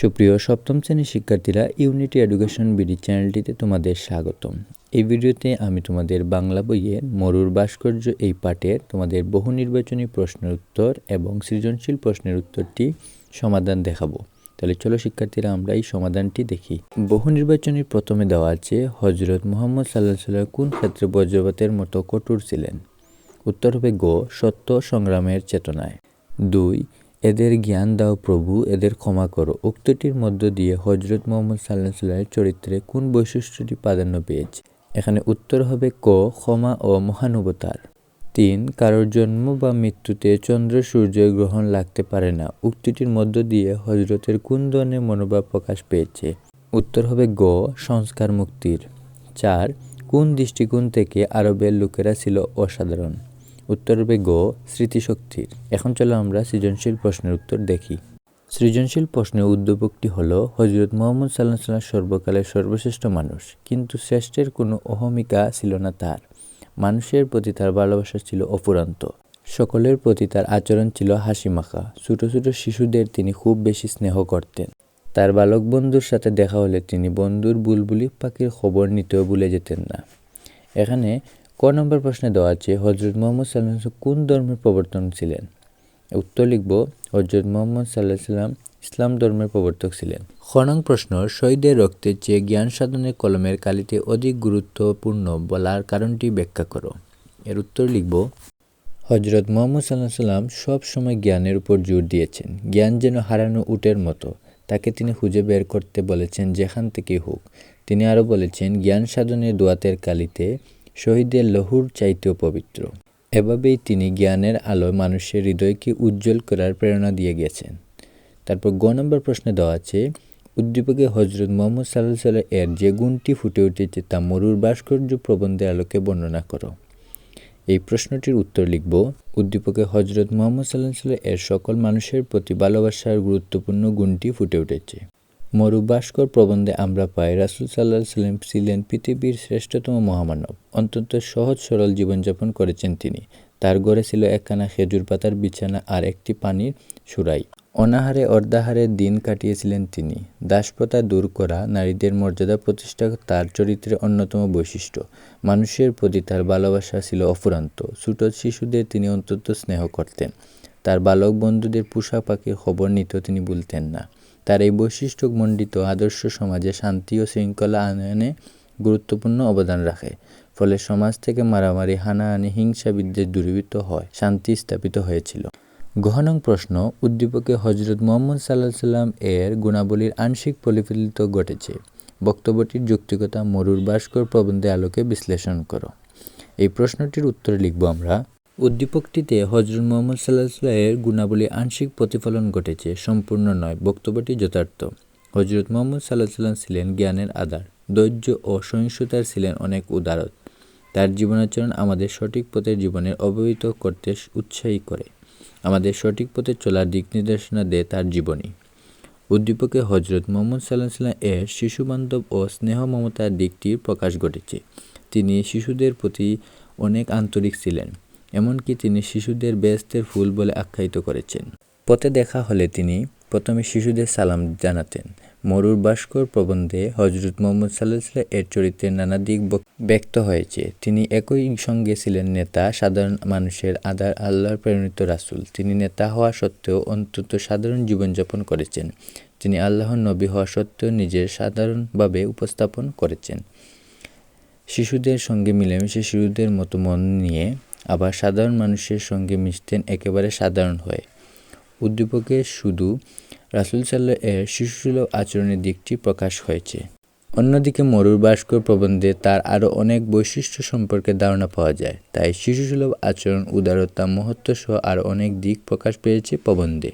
সুপ্রিয়, সপ্তম শ্রেণির শিক্ষার্থীরা ইউনিটি এডুকেশন বিডি চ্যানেলটিতে তোমাদের স্বাগতম। এই ভিডিওতে আমি তোমাদের বাংলা বইয়ের মরুর ভাস্কর্য এই পাঠের তোমাদের বহু নির্বাচনী প্রশ্নের উত্তর এবং সৃজনশীল প্রশ্নের উত্তরটি সমাধান দেখাবো। তাহলে চলো শিক্ষার্থীরা, আমরা এই সমাধানটি দেখি। বহু নির্বাচনী প্রথমে দেওয়া আছে হজরত মোহাম্মদ সাল্লাহ সাল্লাহ কোন ক্ষেত্রে বজ্রপাতের মতো কঠোর ছিলেন? উত্তর হবে গো, সত্য সংগ্রামের চেতনায়। দুই এদের জ্ঞান দাও প্রভু, এদের ক্ষমা করো। উক্তিটির মধ্য দিয়ে হজরত মোহাম্মদ সাল্লাহ সাল্লামের চরিত্রে কোন বৈশিষ্ট্যটি প্রাধান্য পেয়েছে? এখানে উত্তর হবে ক, ক্ষমা ও মহানুবতার তিন, কারোর জন্ম বা মৃত্যুতে চন্দ্র সূর্য গ্রহণ লাগতে পারে না। উক্তিটির মধ্য দিয়ে হজরতের কোন ধরনের মনোভাব প্রকাশ পেয়েছে? উত্তর হবে গ, সংস্কার মুক্তির। চার, কোন দৃষ্টিকোণ থেকে আরবের লোকেরা ছিল অসাধারণ? উত্তর হবে গ, স্মৃতিশক্তির। এখন চলো আমরা সৃজনশীল প্রশ্নের উত্তর দেখি। সৃজনশীল প্রশ্নের উদ্যোগটি হলো হজরত মোহাম্মদ সাল্লাহ সাল্লাম সর্বকালের সর্বশ্রেষ্ঠ মানুষ, কিন্তু শ্রেষ্ঠের কোনো অহমিকা ছিল না তার। মানুষের প্রতি তার ভালোবাসা ছিল অফুরান্ত। সকলের প্রতি তার আচরণ ছিল হাসিমাখা। ছোট ছোট শিশুদের তিনি খুব বেশি স্নেহ করতেন। তার বালক বন্ধুর সাথে দেখা হলে তিনি বন্ধুর বুলবুলি পাখির খবর নিতেও ভুলে যেতেন না। এখানে ক নম্বর প্রশ্নে দেওয়া আছে হজরত মোহাম্মদ সাল্লাহ কোন ধর্মের প্রবর্তন ছিলেন? উত্তর লিখব হজরত মোহাম্মদ সাল্লাহ সাল্লাম ইসলাম ধর্মের প্রবর্তক ছিলেন। খনং প্রশ্ন শহীদের রক্তের চেয়ে জ্ঞান সাধনের কলমের কালিতে অধিক গুরুত্বপূর্ণ বলার কারণটি ব্যাখ্যা করো। এর উত্তর লিখব হজরত মোহাম্মদ সাল্লাহ সাল্লাম সব সময় জ্ঞানের উপর জোর দিয়েছেন। জ্ঞান যেন হারানো উটের মতো। তাকে তিনি খুঁজে বের করতে বলেছেন যেখান থেকেই হোক। তিনি আরও বলেছেন জ্ঞান সাধনের দোয়াতের কালিতে শহীদের লহুর চাইতেও পবিত্র। এভাবেই তিনি জ্ঞানের আলোয় মানুষের হৃদয়কে উজ্জ্বল করার প্রেরণা দিয়ে গেছেন। তারপর গ নম্বর প্রশ্নে দেওয়া আছে, উদ্দীপকে হজরত মোহাম্মদ সাল্লাহ সাল্লাহ এর যে গুণটি ফুটে উঠেছে তা মরুর ভাস্কর্য প্রবন্ধের আলোকে বর্ণনা করো। এই প্রশ্নটির উত্তর লিখব, উদ্দীপকে হজরত মোহাম্মদ সাল্লাহ সাল্লাহ এর সকল মানুষের প্রতি ভালোবাসার গুরুত্বপূর্ণ গুণটি ফুটে উঠেছে। মরুভাস্কর প্রবন্ধে আমরা পাই, রাসুল সাল্লাহ সাল্লাম ছিলেন পৃথিবীর শ্রেষ্ঠতম মহামানব। অন্তত সহজ সরল জীবনযাপন করেছেন তিনি। তার ঘরে ছিল একখানা খেজুর পাতার বিছানা আর একটি পানির সুরাই। অনাহারে অর্ধাহারে দিন কাটিয়েছিলেন তিনি। দাসপ্রথা দূর করা নারীদের মর্যাদা প্রতিষ্ঠা তার চরিত্রের অন্যতম বৈশিষ্ট্য। মানুষের প্রতি তার ভালোবাসা ছিল অফুরান্ত। ছোট শিশুদের তিনি অন্তত স্নেহ করতেন। তার বালক বন্ধুদের পোষা পাখির খবর নিতেও তিনি বলতেন না। তার এই বৈশিষ্ট্যমণ্ডিত আদর্শ সমাজে শান্তি ও শৃঙ্খলা আনয়নে গুরুত্বপূর্ণ অবদান রাখে। ফলে সমাজ থেকে মারামারি, হানাহানি হিংসা বিদ্বেষ দূরীভূত হয়, শান্তি স্থাপিত হয়েছিল। গহনং প্রশ্ন, উদ্দীপকে হজরত মোহাম্মদ সাল্লাহ সাল্লাম এর গুণাবলীর আংশিক প্রতিফলিত ঘটেছে। বক্তব্যটির যৌক্তিকতা মরুর ভাস্কর প্রবন্ধে আলোকে বিশ্লেষণ করো। এই প্রশ্নটির উত্তরে লিখব আমরা উদ্দীপকটিতে হজরত মোহাম্মদ সাল্লাহ এর গুণাবলী আংশিক প্রতিফলন ঘটেছে, সম্পূর্ণ নয়, বক্তব্যটি যথার্থ। হজরত মোহাম্মদ সাল্লাহ সাল্লাম ছিলেন জ্ঞানের আধার, ধৈর্য ও সহিংসতার ছিলেন অনেক উদারত। তার জীবনাচরণ আমাদের সঠিক পথের জীবনের অবহিত করতে উৎসাহী করে, আমাদের সঠিক পথে চলার দিক নির্দেশনা দেয় তার জীবনী। উদ্দীপকে হজরত মোহাম্মদ সাল্লাহ সাল্লাম এর শিশুবান্ধব ও স্নেহ মমতার দিকটির প্রকাশ ঘটেছে। তিনি শিশুদের প্রতি অনেক আন্তরিক ছিলেন। এমনকি তিনি শিশুদের ব্যস্তের ফুল বলে আখ্যায়িত করেছেন। পথে দেখা হলে তিনি প্রথমে শিশুদের সালাম জানাতেন। মরুর ভাস্কর প্রবন্ধে হজরত মোহাম্মদ সাল্লাহ এর চরিত্রের নানা দিক ব্যক্ত হয়েছে। তিনি একই সঙ্গে ছিলেন নেতা, সাধারণ মানুষের আদার, আল্লাহর প্রেরিত রাসুল। তিনি নেতা হওয়া সত্ত্বেও অন্তত সাধারণ জীবনযাপন করেছেন। তিনি আল্লাহর নবী হওয়া সত্ত্বেও নিজের সাধারণভাবে উপস্থাপন করেছেন। শিশুদের সঙ্গে মিলেমিশে শিশুদের মতো মন নিয়ে আবার সাধারণ মানুষের সঙ্গে মিশতেন একেবারে সাধারণ হয়ে। উদ্দীপকে শুধু রাসুল সাল্লাহ এর শিশুসুলভ আচরণের দিকটি প্রকাশ হয়েছে। অন্যদিকে মরুর ভাস্কর প্রবন্ধে তার আরও অনেক বৈশিষ্ট্য সম্পর্কে ধারণা পাওয়া যায়। তাই শিশুসুলভ আচরণ, উদারতা মহত্ব সহ আরও অনেক দিক প্রকাশ পেয়েছে প্রবন্ধে।